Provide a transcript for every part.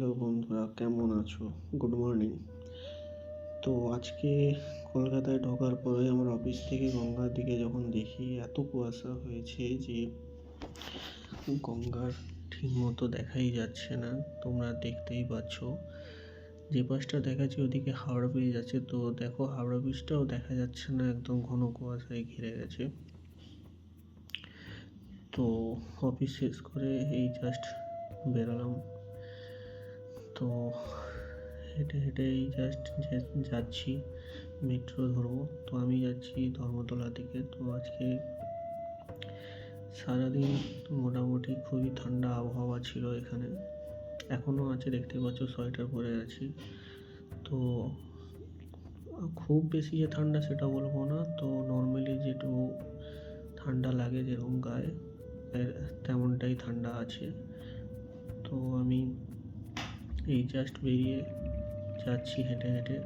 Hello বন্ধুরা, কেমন আছো? গুড মর্নিং তো আজকে কলকাতায় ঢোকার পরে আমার অফিস থেকে গঙ্গার দিকে যখন দেখি, এত কুয়াশা হয়েছে যে গঙ্গার ঠিক মতো দেখাই যাচ্ছে না। তোমরা দেখতেই পাচ্ছ। যে পাশটা দেখাচ্ছে ওদিকে হাওড়া ব্রিজ আছে। তো দেখো, হাওড়া ব্রিজটাও দেখা যাচ্ছে না, একদম ঘন কুয়াশায় ঘিরে গেছে। তো অফিস শেষ করে এই জাস্ট বেরোলাম। তো হেঁটে হেঁটে এই জাস্ট যাচ্ছি মেট্রো ধরবো। তো আমি যাচ্ছি ধর্মতলা দিকে তো আজকে সারাদিন মোটামুটি খুবই ঠান্ডা আবহাওয়া ছিল এখানে। এখনও আছে, দেখতে পাচ্ছ, সোয়েটার পরে আছি। তো খুব বেশি যে ঠান্ডা সেটা বলব না। তো নর্মালি যেটুকু ঠান্ডা লাগে যেরকম গায়ে তেমনটাই ঠান্ডা আছে। তো আমি এই জাস্ট বেরিয়ে যাচ্ছি হেঁটে হেঁটে।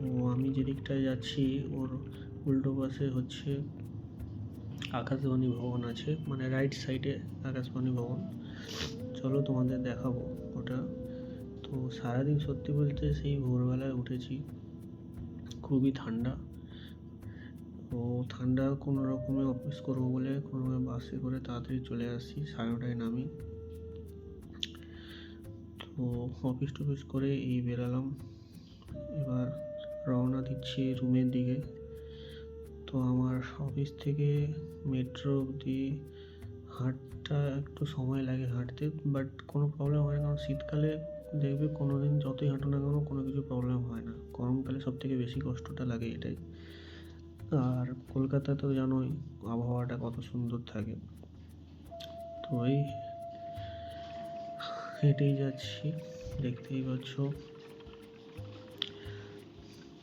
ও, আমি যে দিকটায় যাচ্ছি, ওর উল্টো পাশে হচ্ছে আকাশবাণী ভবন আছে মানে রাইট সাইডে আকাশবাণী ভবন। চলো তোমাদের দেখাবো ওটা। তো সারাদিন সত্যি বলতে সেই ভোরবেলায় উঠেছি, খুবই ঠান্ডা। তো ঠান্ডা কোনো রকমে অফিস করব বলে কোনো বাসে করে তাড়াতাড়ি চলে আসছি, সাড়ে নটায় নামি। তো অফিস টফিস করে এই বেরালাম। এবার রওনা দিচ্ছি রুমের দিকে। তো আমার অফিস থেকে মেট্রো অবধি হাঁটটা একটু সময় লাগে হাঁটতে বাট কোনো প্রবলেম হয় না, কারণ শীতকালে দেখবে কোনো দিন যতই হাঁটো না কেন কোনো কিছু প্রবলেম হয় না। গরমকালে সব থেকে বেশি কষ্টটা লাগে এটাই। আর কলকাতা তো জানোই, আবহাওয়াটা কত সুন্দর থাকে। তো এই হেঁটেই যাচ্ছি, দেখতেই পাচ্ছ।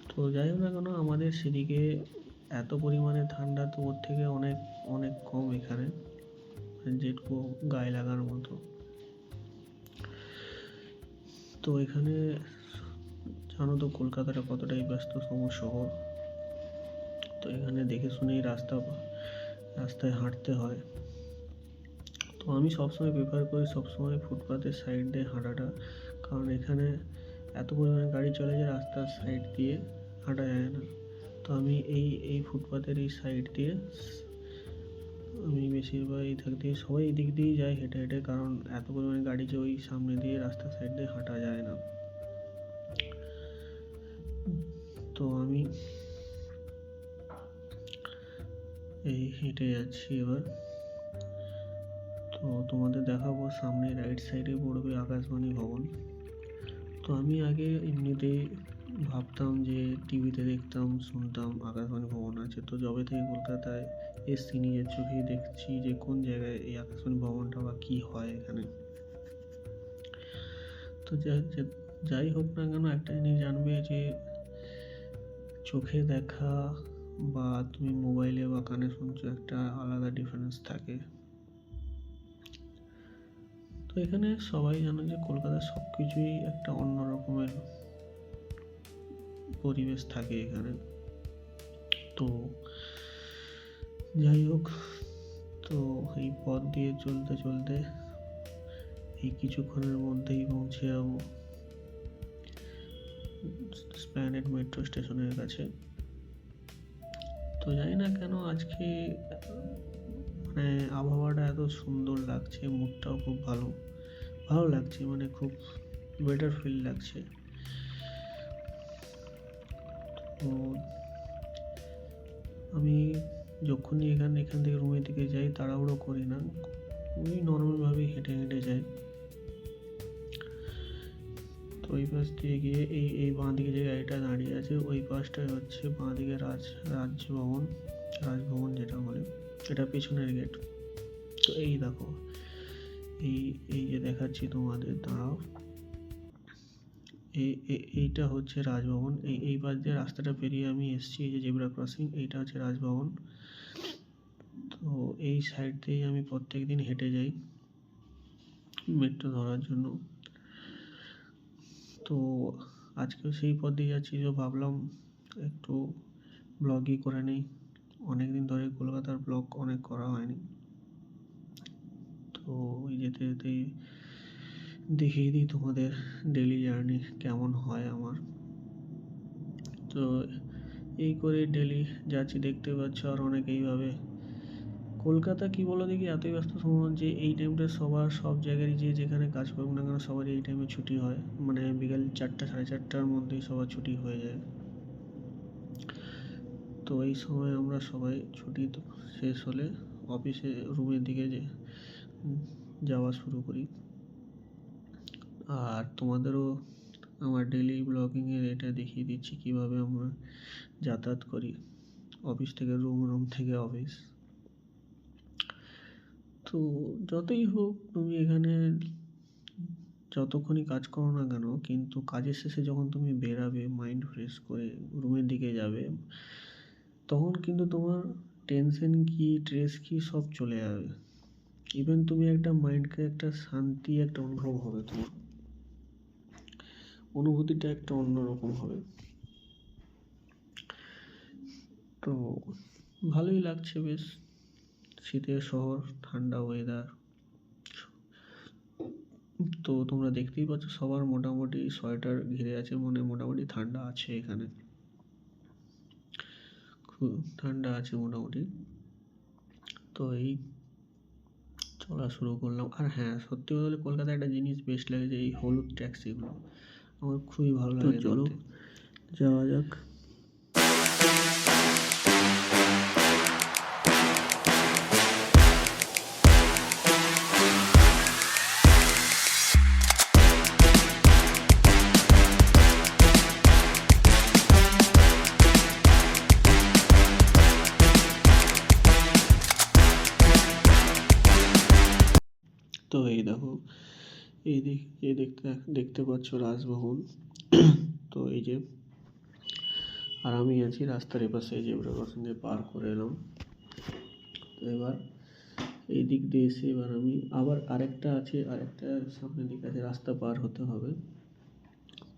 তো যাই হোক না কেন, আমাদের সেদিকে এত পরিমাণে ঠান্ডা তো ওর থেকে অনেক অনেক কম এখানে যেটুকু গায়ে লাগার মতো। তো এখানে জানো তো কলকাতাটা কতটাই ব্যস্ততম শহর। তো এখানে দেখে শুনেই রাস্তা, রাস্তায় হাঁটতে হয়। তো আমি সবসময় প্রেফার করি সবসময় ফুটপাথের সাইড দিয়ে হাঁটাটা। কারণ এখানে এত পরিমাণে গাড়ি চলে যে রাস্তার সাইড দিয়ে হাঁটা যায় না। তো আমি এই এই ফুটপাথের এই সাইড দিয়ে আমি বেশিরভাগ এই থাক দিয়ে, সবাই এই দিক দিয়েই যায় হেঁটে হেঁটে কারণ এত পরিমাণে গাড়ি যে ওই সামনে দিয়ে রাস্তার সাইড দিয়ে হাঁটা যায় না। তো আমি এই হেঁটে যাচ্ছি এবার। তো তোমাদের দেখাবো সামনে রাইট সাইডে পড়বে আকাশবাণী ভবন। তো আমি আগে এমনিতেই ভাবতাম যে টিভিতে দেখতাম, শুনতাম আকাশবাণী ভবন আছে। তো যবে থেকে কলকাতায় এসছি, নিজের চোখে দেখছি যে কোন জায়গায় এই আকাশবাণী ভবনটা বা কী হয় এখানে। তো যাই হোক না কেন, একটা জিনিস জানবে যে চোখে দেখা বা তুমি মোবাইলে বা কানে শুনছো একটা আলাদা ডিফারেন্স থাকে। তো এখানে সবাই জানো যে কলকাতার সব কিছুই একটা অন্য রকমের পরিবেশ থাকে এখানে। তো যাই হোক, তো এই পথ দিয়ে চলতে চলতে এই কিছুক্ষণের মধ্যেই পৌঁছে যাব স্প্যানেট মেট্রো স্টেশনের কাছে। তো জানি না কেন আজকে মানে আবহাওয়াটা এত সুন্দর লাগছে মুডটাও খুব ভালো। ভালো লাগছে মানে খুব বেটার ফিল লাগছে। তো আমি যখনই এখান এখান থেকে রুমের দিকে যাই, তাড়াহুড়ো করি না। ওই নর্মালভাবেই হেঁটে হেঁটে যাই। তো ওই পাশ দিয়ে গিয়ে এই এই বাঁ দিকে যে গাড়িটা দাঁড়িয়ে আছে, ওই পাশটাই হচ্ছে বাঁ দিকে রাজ, রাজভবন রাজভবন যেটা বলে। এটা পেছনের গেট তো এই দেখো, এই এই যে দেখাচ্ছি তোমাদের, দাঁড়াও। এই এইটা হচ্ছে রাজভবন। এই এই পাশ দিয়ে রাস্তাটা পেরিয়ে আমি এসেছি, এই যে জেব্রা ক্রসিং এইটা হচ্ছে রাজভবন। তো এই সাইড দিয়েই আমি প্রত্যেক দিন হেঁটে যাই মেট্রো ধরার জন্য। তো আজকেও সেই পথ দিয়ে যাচ্ছি যে ভাবলাম একটু ব্লগই করে নিই। অনেক দিন ধরে কলকাতার ব্লগ অনেক করা হয়নি। তো ওই যেতে যেতেই দেখিয়ে দিই তোমাদের ডেলি জার্নি কেমন হয় আমার। তো এই করে ডেলি যাচ্ছি, দেখতে পাচ্ছ আর অনেক এইভাবে কলকাতা কি বলো দেখি এতই ব্যস্ত সময় যে এই টাইমটা সবার সব জায়গায় যে যেখানে কাজ করুক না কেন সবারই এই টাইমে ছুটি হয়। মানে বিকাল চারটা, সাড়ে চারটার মধ্যেই সবার ছুটি হয়ে যায়। তো এই সময় আমরা সবাই ছুটি শেষ হলে অফিসে রুমের দিকে যে যাওয়া শুরু করি। আর তোমাদেরও আমার ডেলি ব্লগিংয়ের এটা দেখিয়ে দিচ্ছি কীভাবে আমরা যাতায়াত করি। অফিস থেকে রুম রুম থেকে অফিস তো যতই হোক, তুমি এখানে যতক্ষণই কাজ করো না কেন, কিন্তু কাজের শেষে যখন তুমি বেরাবে মাইন্ড ফ্রেশ করে রুমের দিকে যাবে তখন কিন্তু তোমার টেনশন কি স্ট্রেস কি সব চলে যাবে। ইভেন তুমি একটা মাইন্ডকে একটা শান্তি, একটা অনুভব হবে তোমার। অনুভূতিটা একটা অন্যরকম হবে। তো ভালোই লাগছে বেশ। শীতের শহর, ঠান্ডা ওয়েদার তো তোমরা দেখতেই পাচ্ছ সবার মোটামুটি সোয়েটার ঘিরে আছে মানে মোটামুটি ঠান্ডা আছে এখানে। ঠান্ডা আছে মোটামুটি। তো এই চলা শুরু করলাম। আর হ্যাঁ সত্যি কথা কলকাতায় একটা জিনিস বেশ লাগে যে এই হলুদ ট্যাক্সিগুলো। আমার খুবই ভালো লাগে চলো যাওয়া যাক। দেখতে পাচ্ছ রাজভবন। তো এই যে, আর আমি আছি রাস্তার এপাশে ওটা ক্রসিং পার করে এলাম। তো এবার এই দিক দিয়ে এসে এবার আমি আবার আরেকটা আছে, আরেকটা সামনের দিক আছে, রাস্তা পার হতে হবে।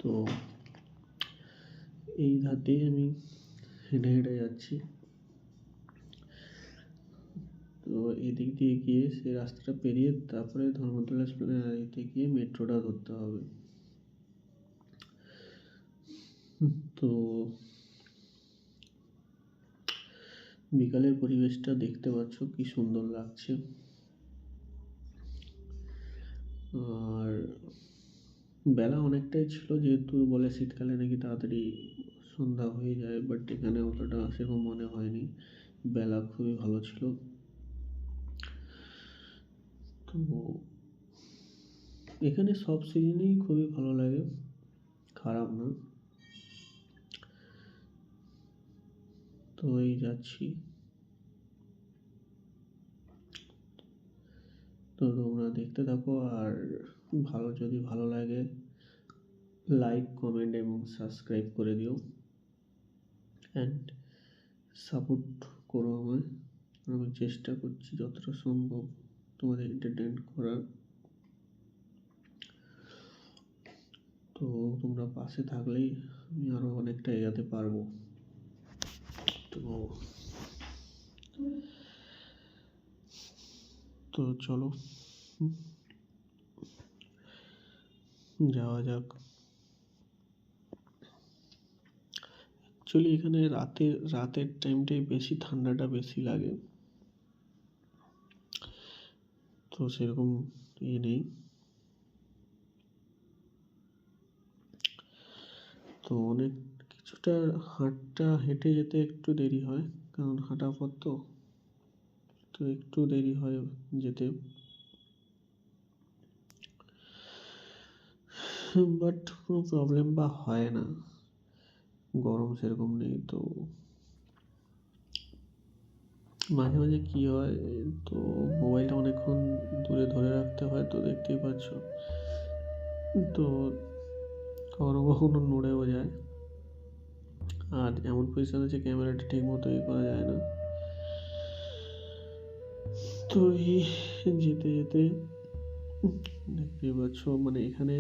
তো এই ধার দিয়ে আমি হেঁটে হেঁটে যাচ্ছি। তো এদিক দিয়ে গিয়ে সেই রাস্তাটা পেরিয়ে তারপরে ধর্মতলা এতে গিয়ে মেট্রোটা ধরতে হবে। তো বিকালের পরিবেশটা দেখতে পাচ্ছ কি সুন্দর লাগছে। আর বেলা অনেকটাই ছিল যেহেতু বলে শীতকালে নাকি তাড়াতাড়ি সন্ধ্যা হয়ে যায় বাট এখানে অতটা সেরকম মনে হয়নি। বেলা খুবই ভালো ছিল। তো এখানে সব সিজনেই খুবই ভালো লাগে, খারাপ না। তো যাচ্ছি। তো তোমরা দেখতে থাকো আর ভালো যদি ভালো লাগে লাইক কমেন্ট এবং সাবস্ক্রাইব করে দিও। অ্যান্ড সাপোর্ট করো আমায়। আমি চেষ্টা করছি যতটা সম্ভব তোমাদের এন্টারটেন করার। তো তোমরা পাশে থাকলেই আমি আরও অনেকটা এগাতে পারব। তো তো চলো যাওয়া যাক অ্যাকচুয়ালি এখানে রাতের রাতের টাইমটাই বেশি, ঠান্ডাটা বেশি লাগে। তো সেরকম ইয়ে নেই। তো অনেক কিছুটা হাঁটটা, হেঁটে যেতে একটু দেরি হয়, কারণ হাঁটা পথ তো। তো একটু দেরি হয় যেতে। বাট কোনো প্রবলেম বা হয় না। গরম সেরকম নেই তো। মাঝে মাঝে কী হয়, তো মোবাইলটা অনেকক্ষণ দূরে ধরে রাখতে হয় তো দেখতেই পাচ্ছ। তো কখনো কখনো নড়েও যায়। আর এমন পজিশন আছে ক্যামেরাটা ঠিক মতো ই করা যায় না। তো এই যেতে যেতে দেখতেই পাচ্ছ মানে এখানে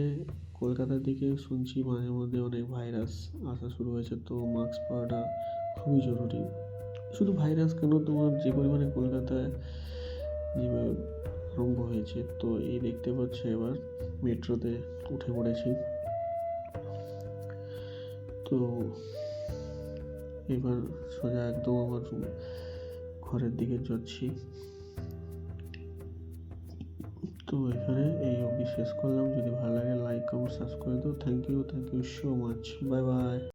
কলকাতার দিকে শুনছি মাঝে মধ্যে অনেক ভাইরাস আসা শুরু হয়েছে, তো মাস্ক পরাটা খুবই জরুরি। শুধু ভাইরাস কেন? তোমার যে পরিমাণে কলকাতায় যেভাবে আরম্ভ হয়েছে, তো এই দেখতে পাচ্ছ এবার মেট্রোতে উঠে পড়েছি। তো এবার সোজা একদম আমার ঘরের দিকে যাচ্ছি। তো এখানে এই অবধি শেষ করলাম। যদি ভালো লাগে লাইক কমেন্ট সাবস্ক্রাইব দাও thank you thank you so much bye bye